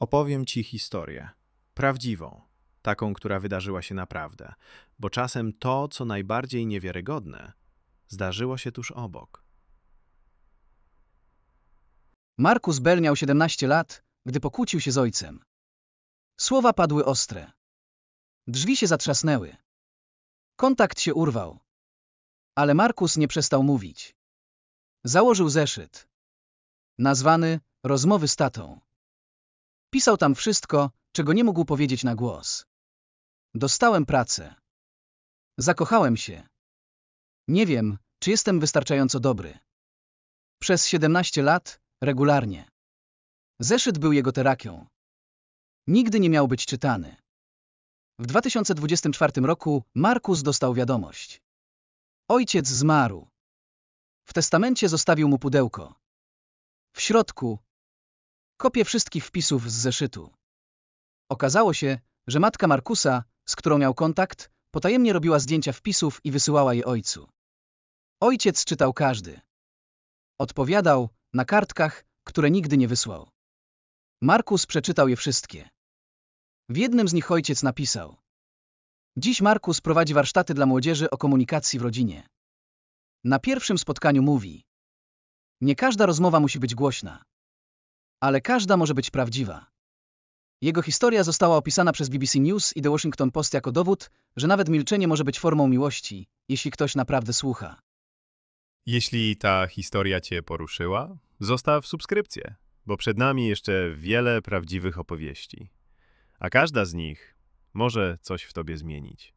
Opowiem ci historię. Prawdziwą. Taką, która wydarzyła się naprawdę. Bo czasem to, co najbardziej niewiarygodne, zdarzyło się tuż obok. Markus Bell miał 17 lat, gdy pokłócił się z ojcem. Słowa padły ostre. Drzwi się zatrzasnęły. Kontakt się urwał. Ale Markus nie przestał mówić. Założył zeszyt. Nazwany Rozmowy z tatą. Pisał tam wszystko, czego nie mógł powiedzieć na głos. Dostałem pracę. Zakochałem się. Nie wiem, czy jestem wystarczająco dobry. Przez 17 lat, regularnie. Zeszyt był jego terapią. Nigdy nie miał być czytany. W 2024 roku Markus dostał wiadomość. Ojciec zmarł. W testamencie zostawił mu pudełko. W środku kopie wszystkich wpisów z zeszytu. Okazało się, że matka Markusa, z którą miał kontakt, potajemnie robiła zdjęcia wpisów i wysyłała je ojcu. Ojciec czytał każdy. Odpowiadał na kartkach, które nigdy nie wysłał. Markus przeczytał je wszystkie. W jednym z nich ojciec napisał: Dziś Markus prowadzi warsztaty dla młodzieży o komunikacji w rodzinie. Na pierwszym spotkaniu mówi: Nie każda rozmowa musi być głośna, ale każda może być prawdziwa. Jego historia została opisana przez BBC News i The Washington Post jako dowód, że nawet milczenie może być formą miłości, jeśli ktoś naprawdę słucha. Jeśli ta historia Cię poruszyła, zostaw subskrypcję, bo przed nami jeszcze wiele prawdziwych opowieści. A każda z nich może coś w Tobie zmienić.